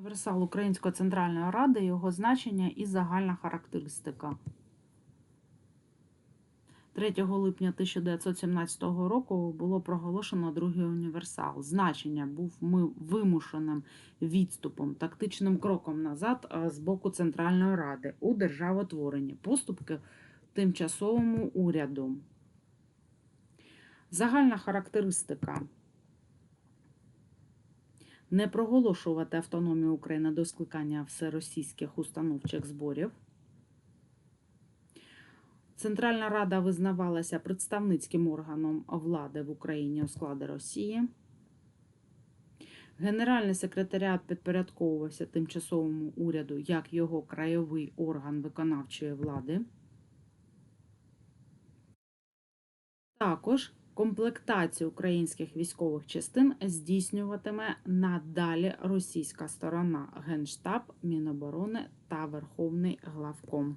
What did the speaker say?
Універсал Української Центральної Ради, його значення і загальна характеристика. 3 липня 1917 року було проголошено другий універсал. Значення був вимушеним відступом, тактичним кроком назад з боку Центральної Ради у державотворенні, поступки тимчасовому уряду. Загальна характеристика. Не проголошувати автономію України до скликання всеросійських установчих зборів. Центральна Рада визнавалася представницьким органом влади в Україні у складі Росії. Генеральний секретаріат підпорядковувався тимчасовому уряду як його краєвий орган виконавчої влади. Також комплектацію українських військових частин здійснюватиме надалі російська сторона Генштаб, Міноборони та Верховний главком.